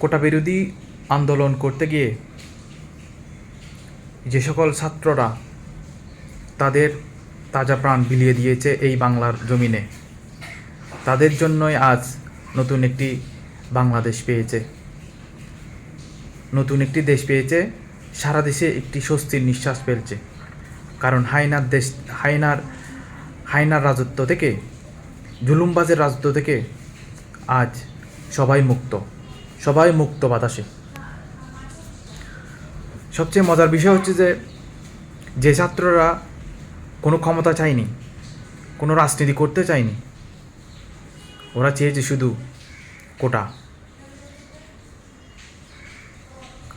কোটা বিরোধী আন্দোলন করতে গিয়ে যে সকল ছাত্ররা তাদের তাজা প্রাণ বিলিয়ে দিয়েছে এই বাংলার জমিনে, তাদের জন্যই আজ নতুন একটি বাংলাদেশ পেয়েছে। নতুন একটি দেশ পেয়েছে, সারা দেশে একটি স্বস্তির নিঃশ্বাস ফেলছে। কারণ হাইনার দেশ, হায়নার হায়নার রাজত্ব থেকে, জুলুমবাজের রাজত্ব থেকে আজ সবাই মুক্ত। সবাই মুক্ত বাতাসে। সবচেয়ে মজার বিষয় হচ্ছে যে যে ছাত্ররা কোনো ক্ষমতা চায়নি, কোনো রাজনীতি করতে চায়নি, ওরা চেয়েছে শুধু কোটা।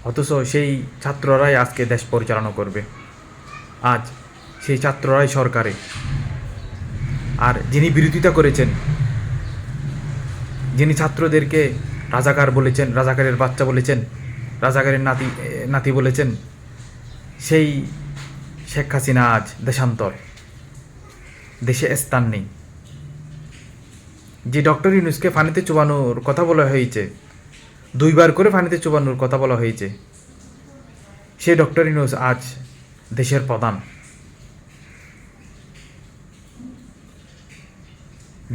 অথচ সেই ছাত্ররাই আজকে দেশ পরিচালনা করবে। আজ সেই ছাত্ররাই সরকারে। আর যিনি বিরোধিতা করেছেন, যিনি ছাত্রদেরকে রাজাকার বলেছেন, রাজাকারের বাচ্চা বলেছেন, রাজাকারের নাতি নাতি বলেছেন, সেই শেখ হাসিনা আজ দেশান্তর, দেশে স্থান নেই। যে ডক্টর ইউনুসকে ফানিতে চুবানোর কথা বলা হয়েছে, দুইবার করে ফানিতে চুবানোর কথা বলা হয়েছে, সে ডক্টর ইউনুস আজ দেশের প্রধান।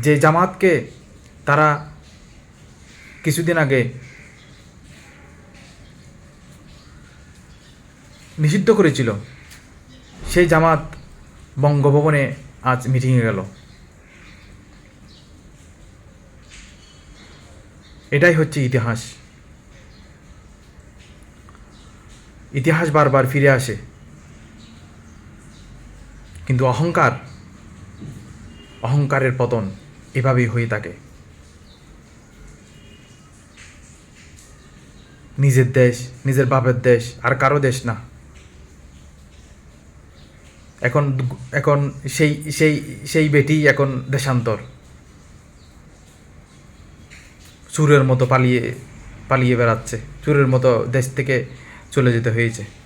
যে জামাতকে তারা কিছুদিন আগে নিষিদ্ধ করেছিল। সেই জামাত বঙ্গভবনে আজ মিটিংয়ে গেল। এটাই হচ্ছে ইতিহাস। ইতিহাস বারবার ফিরে আসে। কিন্তু অহংকার, অহংকারের পতন এভাবেই হয়ে থাকে। নিজের দেশ, নিজের বাপের দেশ, আর কারও দেশ না। এখন এখন সেই সেই সেই বেটি এখন দেশান্তর। চুরের মতো পালিয়ে পালিয়ে বেড়াচ্ছে। চুরের মতো দেশ থেকে চলে যেতে হয়েছে।